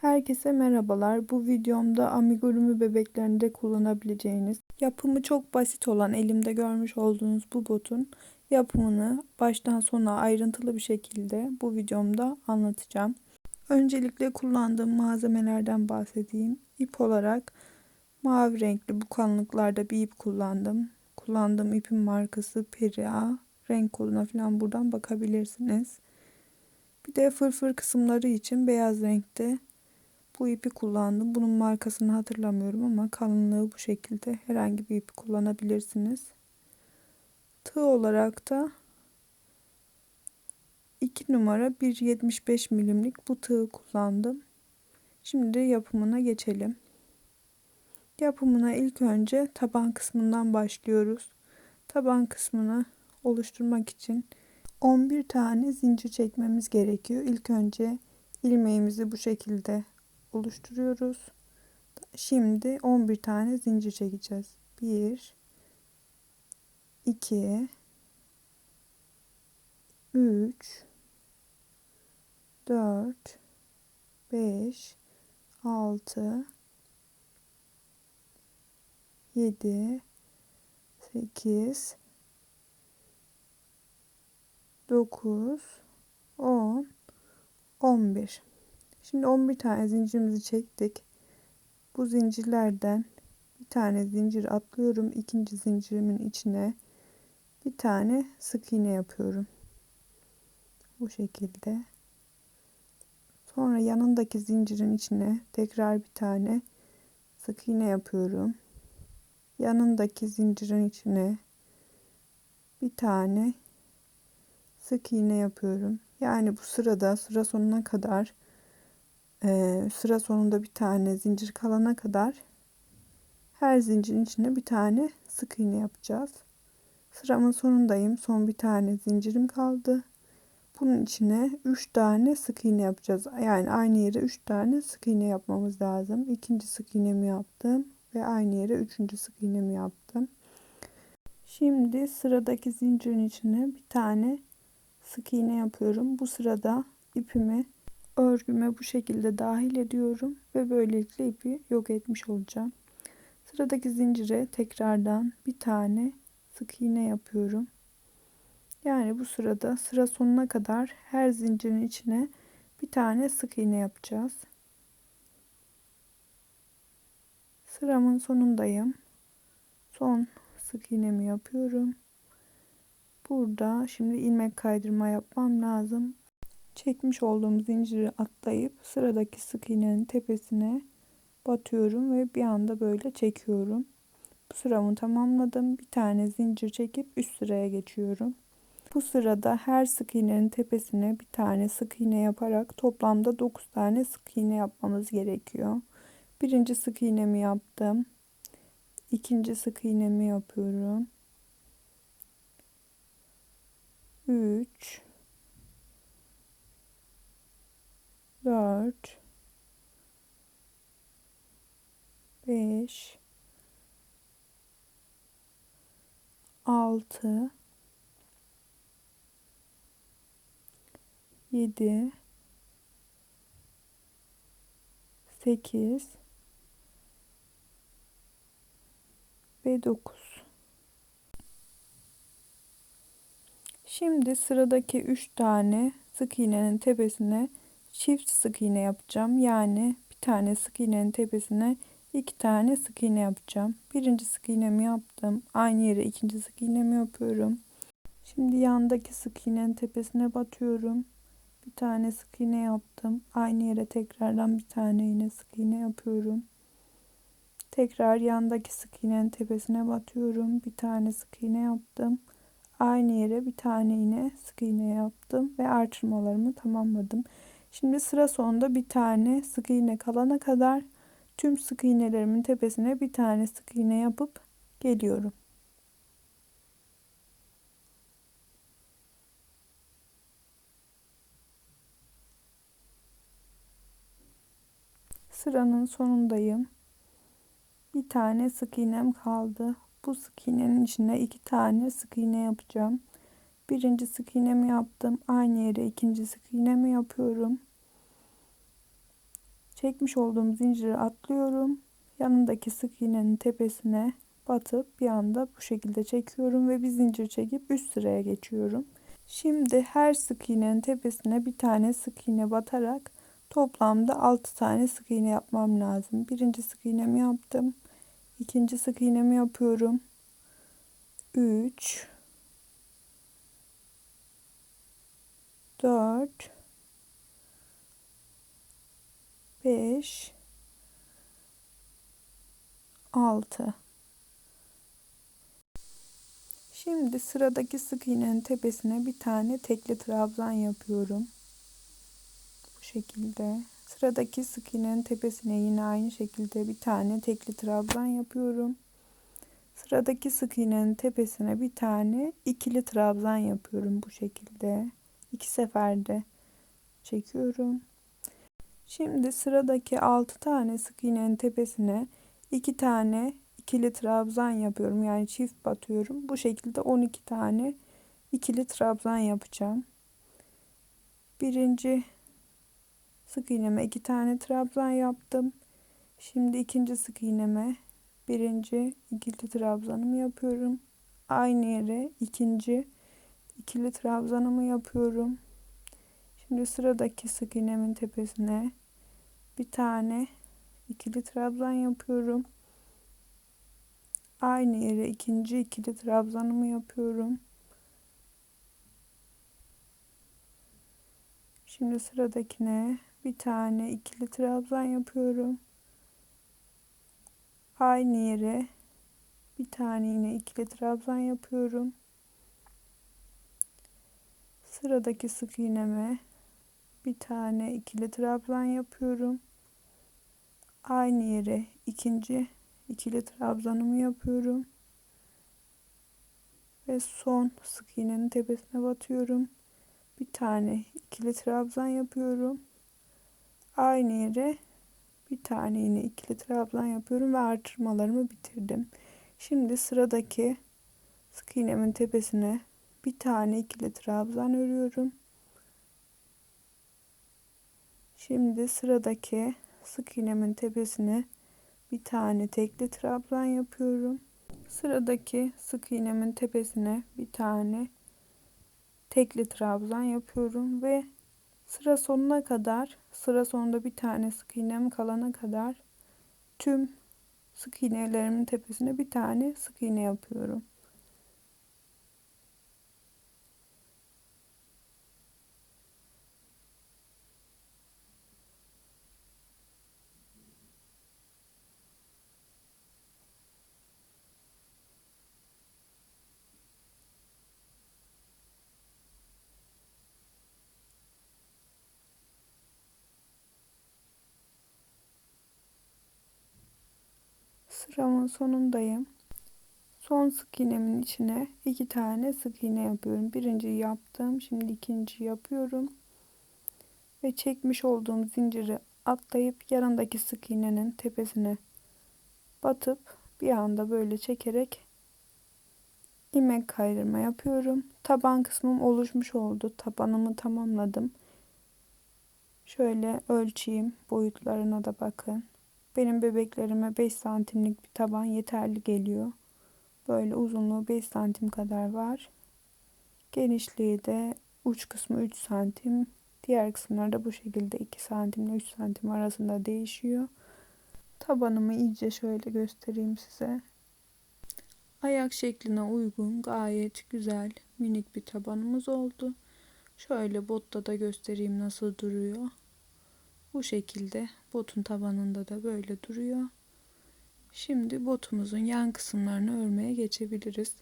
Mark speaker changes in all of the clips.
Speaker 1: Herkese merhabalar. Bu videomda amigurumi bebeklerinde kullanabileceğiniz, yapımı çok basit olan elimde görmüş olduğunuz bu botun yapımını baştan sona ayrıntılı bir şekilde bu videomda anlatacağım. Öncelikle kullandığım malzemelerden bahsedeyim. İp olarak mavi renkli bu kalınlıklarda bir ip kullandım. Kullandığım ipin markası Peria. Renk koduna falan buradan bakabilirsiniz. Bir de fırfır kısımları için beyaz renkte bu ipi kullandım. Bunun markasını hatırlamıyorum ama kalınlığı bu şekilde. Herhangi bir ipi kullanabilirsiniz. Tığ olarak da 2 numara 1.75 milimlik bu tığı kullandım. Şimdi yapımına geçelim. Yapımına ilk önce taban kısmından başlıyoruz. Taban kısmını oluşturmak için 11 tane zincir çekmemiz gerekiyor. İlk önce ilmeğimizi bu şekilde oluşturuyoruz. Şimdi 11 tane zincir çekeceğiz. 1 2 3 4 5 6 7 8 9 10 11 Şimdi 11 tane zincirimizi çektik. Bu zincirlerden bir tane zincir atlıyorum. ikinci zincirimin içine bir tane sık iğne yapıyorum. Bu şekilde. Sonra yanındaki zincirin içine tekrar bir tane sık iğne yapıyorum. Yanındaki zincirin içine bir tane sık iğne yapıyorum. Yani bu sırada sıra sonuna kadar e, sıra sonunda bir tane zincir kalana kadar her zincirin içine bir tane sık iğne yapacağız. Sıramın sonundayım. Son bir tane zincirim kaldı. Bunun içine 3 tane sık iğne yapacağız. Yani aynı yere 3 tane sık iğne yapmamız lazım. İkinci sık iğnemi yaptım ve aynı yere üçüncü sık iğnemi yaptım. Şimdi sıradaki zincirin içine bir tane sık iğne yapıyorum. Bu sırada ipimi örgüme bu şekilde dahil ediyorum ve böylelikle ipi yok etmiş olacağım. Sıradaki zincire tekrardan bir tane sık iğne yapıyorum. Yani bu sırada sıra sonuna kadar her zincirin içine bir tane sık iğne yapacağız. Sıramın sonundayım. Son sık iğnemi yapıyorum. Burada şimdi ilmek kaydırma yapmam lazım çekmiş olduğum zinciri atlayıp sıradaki sık iğnenin tepesine batıyorum ve bir anda böyle çekiyorum. Bu sıramı tamamladım. Bir tane zincir çekip üst sıraya geçiyorum. Bu sırada her sık iğnenin tepesine bir tane sık iğne yaparak toplamda 9 tane sık iğne yapmamız gerekiyor. Birinci sık iğnemi yaptım. İkinci sık iğnemi yapıyorum. 3 4 5 6 7 8 ve 9 Şimdi sıradaki 3 tane sık iğnenin tepesine çift sık iğne yapacağım. Yani bir tane sık iğnenin tepesine iki tane sık iğne yapacağım. Birinci sık iğnemi yaptım. Aynı yere ikinci sık iğnemi yapıyorum. Şimdi yandaki sık iğnenin tepesine batıyorum. Bir tane sık iğne yaptım. Aynı yere tekrardan bir tane yine sık iğne yapıyorum. Tekrar yandaki sık iğnenin tepesine batıyorum. Bir tane sık iğne yaptım. Aynı yere bir tane yine sık iğne yaptım ve artırmalarımı tamamladım. Şimdi sıra sonunda bir tane sık iğne kalana kadar tüm sık iğnelerimin tepesine bir tane sık iğne yapıp geliyorum. Sıranın sonundayım. Bir tane sık iğnem kaldı. Bu sık iğnenin içine iki tane sık iğne yapacağım. Birinci sık iğnemi yaptım. Aynı yere ikinci sık iğnemi yapıyorum. Çekmiş olduğum zinciri atlıyorum. Yanındaki sık iğnenin tepesine batıp bir anda bu şekilde çekiyorum ve bir zincir çekip üst sıraya geçiyorum. Şimdi her sık iğnenin tepesine bir tane sık iğne batarak toplamda 6 tane sık iğne yapmam lazım. Birinci sık iğnemi yaptım. İkinci sık iğnemi yapıyorum. 3 4 5 6 Şimdi sıradaki sık iğnenin tepesine bir tane tekli trabzan yapıyorum. Bu şekilde. Sıradaki sık iğnenin tepesine yine aynı şekilde bir tane tekli trabzan yapıyorum. Sıradaki sık iğnenin tepesine bir tane ikili trabzan yapıyorum bu şekilde. İki seferde çekiyorum. Şimdi sıradaki 6 tane sık iğnenin tepesine 2 tane ikili trabzan yapıyorum. Yani çift batıyorum. Bu şekilde 12 tane ikili trabzan yapacağım. Birinci sık iğneme 2 tane trabzan yaptım. Şimdi ikinci sık iğneme birinci ikili trabzanımı yapıyorum. Aynı yere ikinci ikili trabzanımı yapıyorum. Şimdi sıradaki sık iğnemin tepesine bir tane ikili trabzan yapıyorum. Aynı yere ikinci ikili trabzanımı yapıyorum. Şimdi sıradakine bir tane ikili trabzan yapıyorum. Aynı yere bir tane yine ikili trabzan yapıyorum. Sıradaki sık iğneme bir tane ikili trabzan yapıyorum. Aynı yere ikinci ikili trabzanımı yapıyorum. Ve son sık iğnenin tepesine batıyorum. Bir tane ikili trabzan yapıyorum. Aynı yere bir tane yine ikili trabzan yapıyorum ve artırmalarımı bitirdim. Şimdi sıradaki sık iğnemin tepesine bir tane ikili trabzan örüyorum. Şimdi sıradaki sık iğnemin tepesine bir tane tekli trabzan yapıyorum. Sıradaki sık iğnemin tepesine bir tane tekli trabzan yapıyorum ve sıra sonuna kadar sıra sonunda bir tane sık iğnem kalana kadar tüm sık iğnelerimin tepesine bir tane sık iğne yapıyorum. Sıramın sonundayım. Son sık iğnemin içine iki tane sık iğne yapıyorum. Birinciyi yaptım. Şimdi ikinci yapıyorum. Ve çekmiş olduğum zinciri atlayıp yanındaki sık iğnenin tepesine batıp bir anda böyle çekerek ilmek kaydırma yapıyorum. Taban kısmım oluşmuş oldu. Tabanımı tamamladım. Şöyle ölçeyim. Boyutlarına da bakın. Benim bebeklerime 5 santimlik bir taban yeterli geliyor. Böyle uzunluğu 5 santim kadar var. Genişliği de uç kısmı 3 santim. Diğer kısımlar da bu şekilde 2 santim ile 3 santim arasında değişiyor. Tabanımı iyice şöyle göstereyim size. Ayak şekline uygun gayet güzel minik bir tabanımız oldu. Şöyle botta da göstereyim nasıl duruyor. Bu şekilde botun tabanında da böyle duruyor. Şimdi botumuzun yan kısımlarını örmeye geçebiliriz.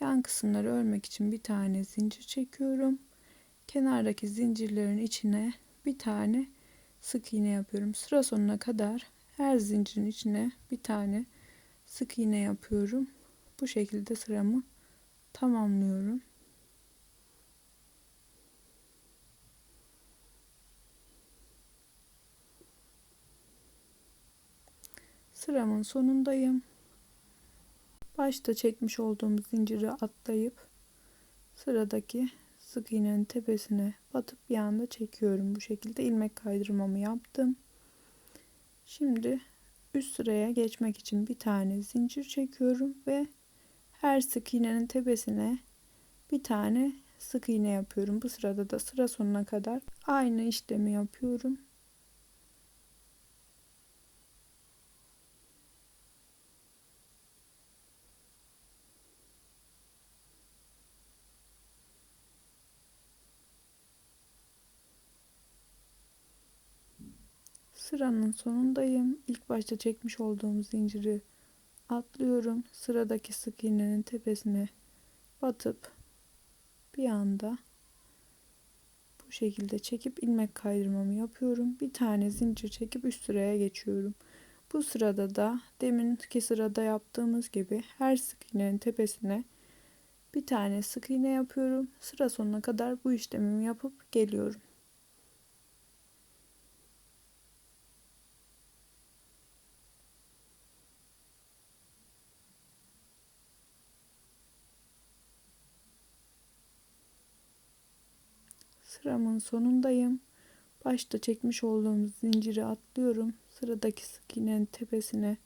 Speaker 1: Yan kısımları örmek için bir tane zincir çekiyorum. Kenardaki zincirlerin içine bir tane sık iğne yapıyorum. Sıra sonuna kadar her zincirin içine bir tane sık iğne yapıyorum. Bu şekilde sıramı tamamlıyorum. Sıramın sonundayım. Başta çekmiş olduğum zinciri atlayıp sıradaki sık iğnenin tepesine batıp bir anda çekiyorum. Bu şekilde ilmek kaydırmamı yaptım. Şimdi üst sıraya geçmek için bir tane zincir çekiyorum ve her sık iğnenin tepesine bir tane sık iğne yapıyorum. Bu sırada da sıra sonuna kadar aynı işlemi yapıyorum. Sıranın sonundayım. İlk başta çekmiş olduğum zinciri atlıyorum. Sıradaki sık iğnenin tepesine batıp bir anda bu şekilde çekip ilmek kaydırmamı yapıyorum. Bir tane zincir çekip üst sıraya geçiyorum. Bu sırada da deminki sırada yaptığımız gibi her sık iğnenin tepesine bir tane sık iğne yapıyorum. Sıra sonuna kadar bu işlemimi yapıp geliyorum. Sıramın sonundayım. Başta çekmiş olduğum zinciri atlıyorum. Sıradaki sık iğnenin tepesine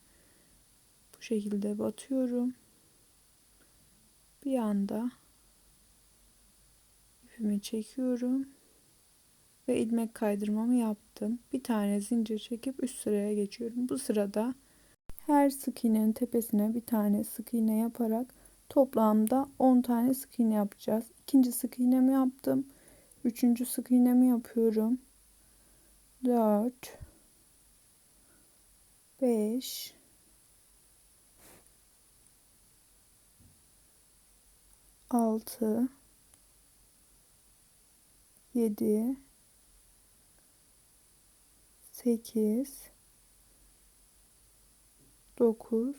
Speaker 1: bu şekilde batıyorum. Bir anda ipimi çekiyorum ve ilmek kaydırmamı yaptım. Bir tane zincir çekip üst sıraya geçiyorum. Bu sırada her sık iğnenin tepesine bir tane sık iğne yaparak toplamda 10 tane sık iğne yapacağız. İkinci sık iğnemi yaptım. Üçüncü sık iğnemi yapıyorum. 4 5 6 7 8 9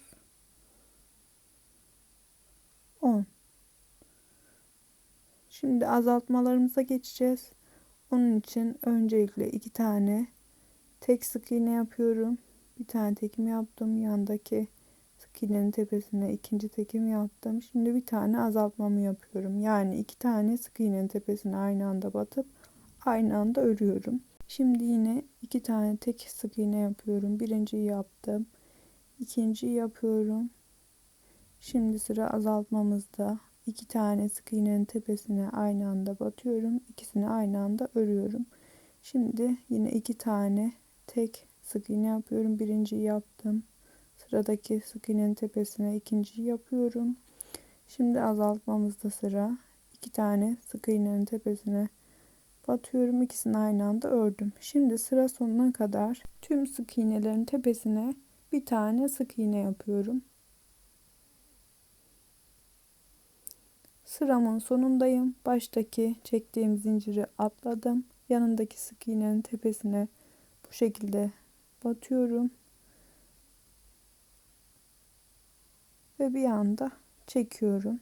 Speaker 1: 10 Şimdi azaltmalarımıza geçeceğiz. Onun için öncelikle iki tane tek sık iğne yapıyorum. Bir tane tekim yaptım. Yandaki sık iğnenin tepesine ikinci tekim yaptım. Şimdi bir tane azaltmamı yapıyorum. Yani iki tane sık iğnenin tepesine aynı anda batıp aynı anda örüyorum. Şimdi yine iki tane tek sık iğne yapıyorum. Birinciyi yaptım. İkinciyi yapıyorum. Şimdi sıra azaltmamızda iki tane sık iğnenin tepesine aynı anda batıyorum. İkisini aynı anda örüyorum. Şimdi yine iki tane tek sık iğne yapıyorum. Birinciyi yaptım. Sıradaki sık iğnenin tepesine ikinciyi yapıyorum. Şimdi azaltmamızda sıra. iki tane sık iğnenin tepesine batıyorum. İkisini aynı anda ördüm. Şimdi sıra sonuna kadar tüm sık iğnelerin tepesine bir tane sık iğne yapıyorum. Sıramın sonundayım. Baştaki çektiğim zinciri atladım. Yanındaki sık iğnenin tepesine bu şekilde batıyorum. Ve bir anda çekiyorum.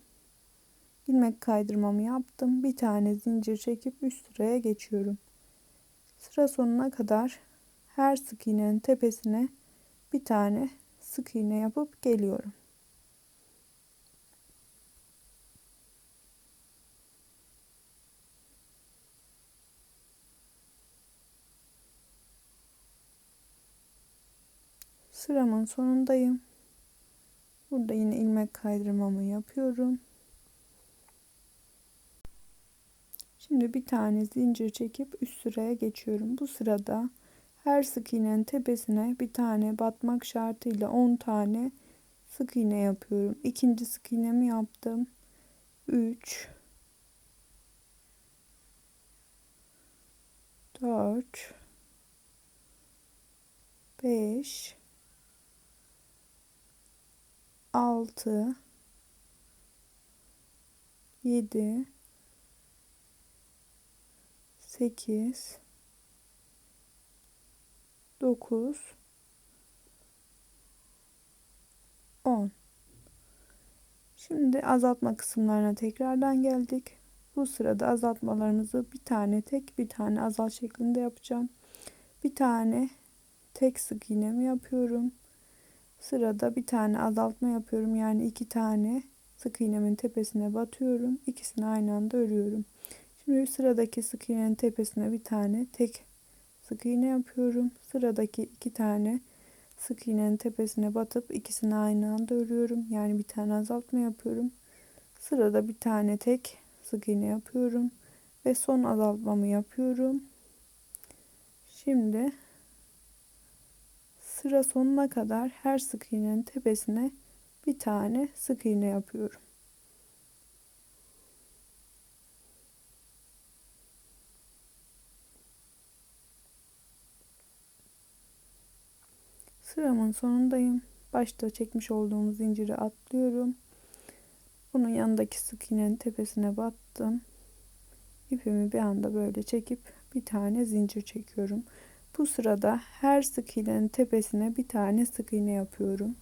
Speaker 1: ilmek kaydırmamı yaptım. Bir tane zincir çekip üst sıraya geçiyorum. Sıra sonuna kadar her sık iğnenin tepesine bir tane sık iğne yapıp geliyorum. Sıramın sonundayım. Burada yine ilmek kaydırmamı yapıyorum. Şimdi bir tane zincir çekip üst sıraya geçiyorum. Bu sırada her sık iğnenin tepesine bir tane batmak şartıyla 10 tane sık iğne yapıyorum. İkinci sık iğnemi yaptım. 3 4 5 6 7 8 9 10 Şimdi azaltma kısımlarına tekrardan geldik. Bu sırada azaltmalarımızı bir tane tek bir tane azalt şeklinde yapacağım. Bir tane tek sık iğnemi yapıyorum. Sırada bir tane azaltma yapıyorum. Yani iki tane sık iğnemin tepesine batıyorum. İkisini aynı anda örüyorum. Şimdi sıradaki sık iğnenin tepesine bir tane tek sık iğne yapıyorum. Sıradaki iki tane sık iğnenin tepesine batıp ikisini aynı anda örüyorum. Yani bir tane azaltma yapıyorum. Sırada bir tane tek sık iğne yapıyorum ve son azaltmamı yapıyorum. Şimdi sıra sonuna kadar her sık iğnenin tepesine bir tane sık iğne yapıyorum. Sıramın sonundayım. Başta çekmiş olduğum zinciri atlıyorum. Bunun yanındaki sık iğnenin tepesine battım. İpimi bir anda böyle çekip bir tane zincir çekiyorum. Bu sırada her sık iğnenin tepesine bir tane sık iğne yapıyorum.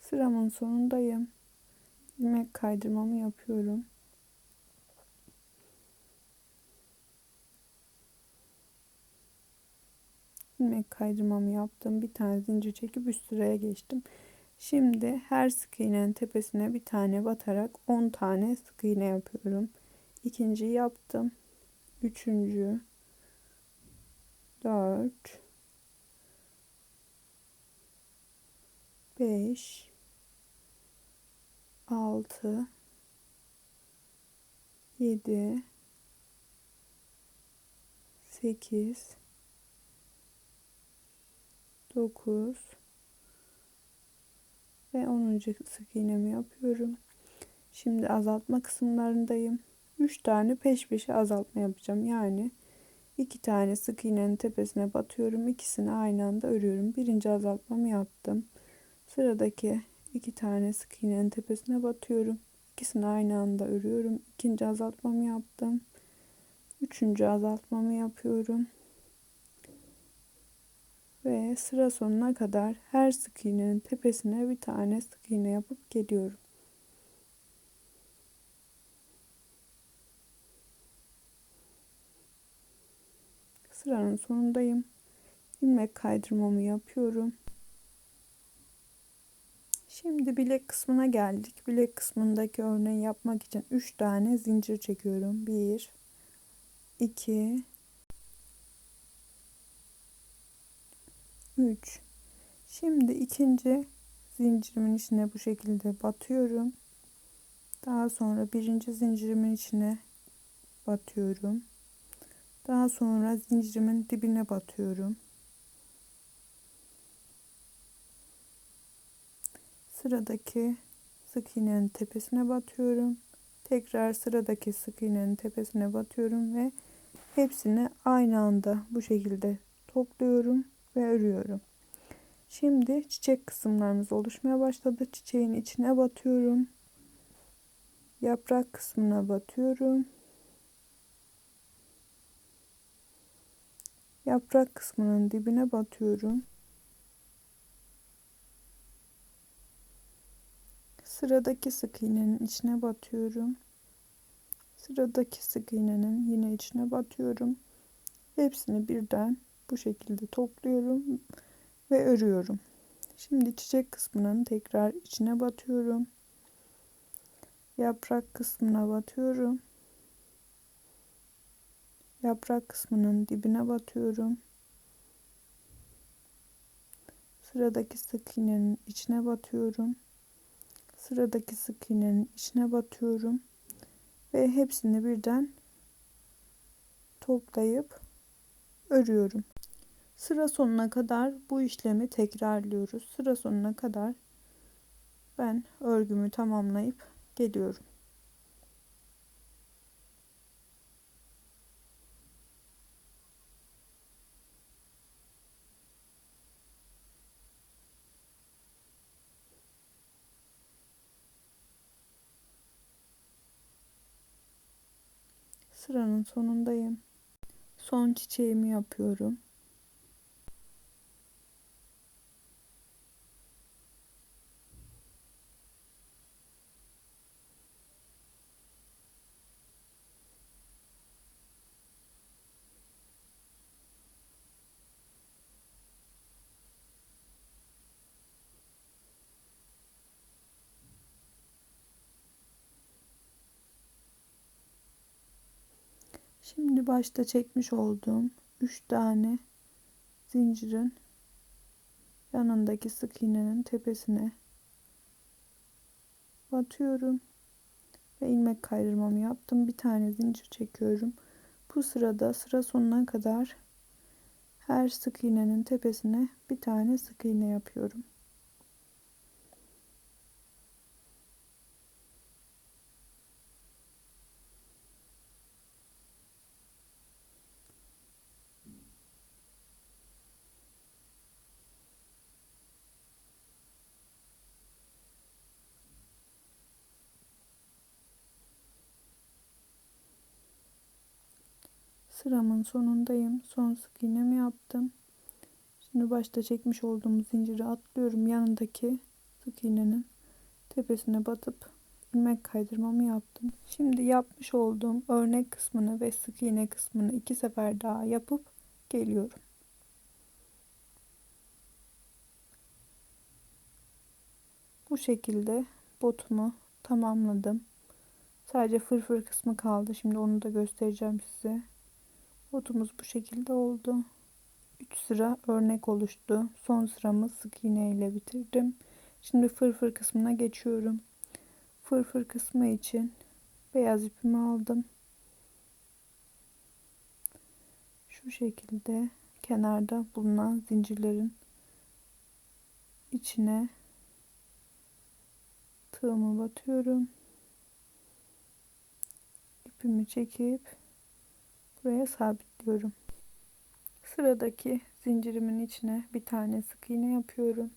Speaker 1: Sıramın sonundayım. ilmek kaydırmamı yapıyorum. İlmek kaydırmamı yaptım. Bir tane zincir çekip üst sıraya geçtim. Şimdi her sık iğnenin tepesine bir tane batarak 10 tane sık iğne yapıyorum. İkinci yaptım. Üçüncü. Dört. Beş. 6 7 8 9 ve 10. sık iğnemi yapıyorum. Şimdi azaltma kısımlarındayım. 3 tane peş peşe azaltma yapacağım. Yani 2 tane sık iğnenin tepesine batıyorum. İkisini aynı anda örüyorum. Birinci azaltmamı yaptım. Sıradaki iki tane sık iğnenin tepesine batıyorum. İkisini aynı anda örüyorum. İkinci azaltmamı yaptım. Üçüncü azaltmamı yapıyorum. Ve sıra sonuna kadar her sık iğnenin tepesine bir tane sık iğne yapıp geliyorum. Sıranın sonundayım. ilmek kaydırmamı yapıyorum. Şimdi bilek kısmına geldik. Bilek kısmındaki örneği yapmak için 3 tane zincir çekiyorum. 1 2 3 Şimdi ikinci zincirimin içine bu şekilde batıyorum. Daha sonra birinci zincirimin içine batıyorum. Daha sonra zincirimin dibine batıyorum. sıradaki sık iğnenin tepesine batıyorum. Tekrar sıradaki sık iğnenin tepesine batıyorum ve hepsini aynı anda bu şekilde topluyorum ve örüyorum. Şimdi çiçek kısımlarımız oluşmaya başladı. Çiçeğin içine batıyorum. Yaprak kısmına batıyorum. Yaprak kısmının dibine batıyorum. Sıradaki sık iğnenin içine batıyorum. Sıradaki sık iğnenin yine içine batıyorum. Hepsini birden bu şekilde topluyorum ve örüyorum. Şimdi çiçek kısmının tekrar içine batıyorum. Yaprak kısmına batıyorum. Yaprak kısmının dibine batıyorum. Sıradaki sık iğnenin içine batıyorum sıradaki sık iğnenin içine batıyorum ve hepsini birden toplayıp örüyorum. Sıra sonuna kadar bu işlemi tekrarlıyoruz. Sıra sonuna kadar ben örgümü tamamlayıp geliyorum. Sıranın sonundayım. Son çiçeğimi yapıyorum. Şimdi başta çekmiş olduğum 3 tane zincirin yanındaki sık iğnenin tepesine batıyorum ve ilmek kaydırmamı yaptım. Bir tane zincir çekiyorum. Bu sırada sıra sonuna kadar her sık iğnenin tepesine bir tane sık iğne yapıyorum. Sıramın sonundayım. Son sık iğnemi yaptım. Şimdi başta çekmiş olduğum zinciri atlıyorum. Yanındaki sık iğnenin tepesine batıp ilmek kaydırmamı yaptım. Şimdi yapmış olduğum örnek kısmını ve sık iğne kısmını iki sefer daha yapıp geliyorum. Bu şekilde botumu tamamladım. Sadece fırfır kısmı kaldı. Şimdi onu da göstereceğim size. Botumuz bu şekilde oldu. 3 sıra örnek oluştu. Son sıramı sık iğne ile bitirdim. Şimdi fırfır kısmına geçiyorum. Fırfır kısmı için beyaz ipimi aldım. Şu şekilde kenarda bulunan zincirlerin içine tığımı batıyorum. İpimi çekip buraya sabitliyorum. Sıradaki zincirimin içine bir tane sık iğne yapıyorum.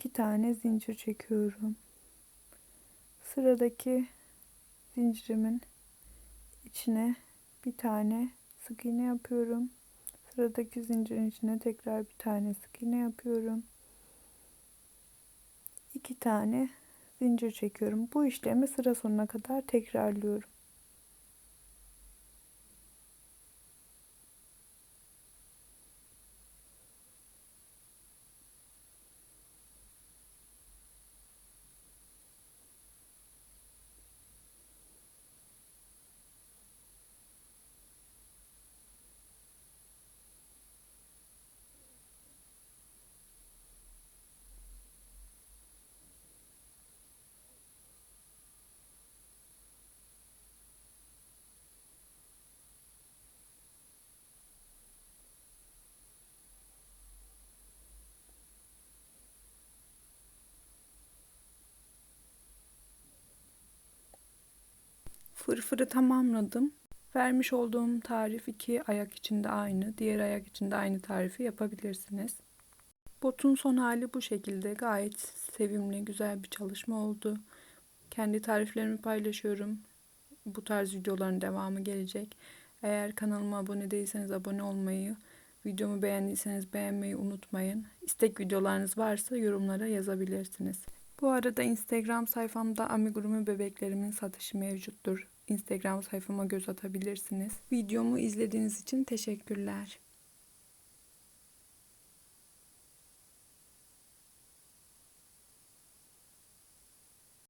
Speaker 1: iki tane zincir çekiyorum. Sıradaki zincirimin içine bir tane sık iğne yapıyorum. Sıradaki zincirin içine tekrar bir tane sık iğne yapıyorum. iki tane zincir çekiyorum. Bu işlemi sıra sonuna kadar tekrarlıyorum. Fırfırı tamamladım. Vermiş olduğum tarif iki ayak içinde aynı, diğer ayak içinde aynı tarifi yapabilirsiniz. Botun son hali bu şekilde. Gayet sevimli, güzel bir çalışma oldu. Kendi tariflerimi paylaşıyorum. Bu tarz videoların devamı gelecek. Eğer kanalıma abone değilseniz abone olmayı, videomu beğendiyseniz beğenmeyi unutmayın. İstek videolarınız varsa yorumlara yazabilirsiniz. Bu arada Instagram sayfamda amigurumi bebeklerimin satışı mevcuttur. Instagram sayfama göz atabilirsiniz. Videomu izlediğiniz için teşekkürler.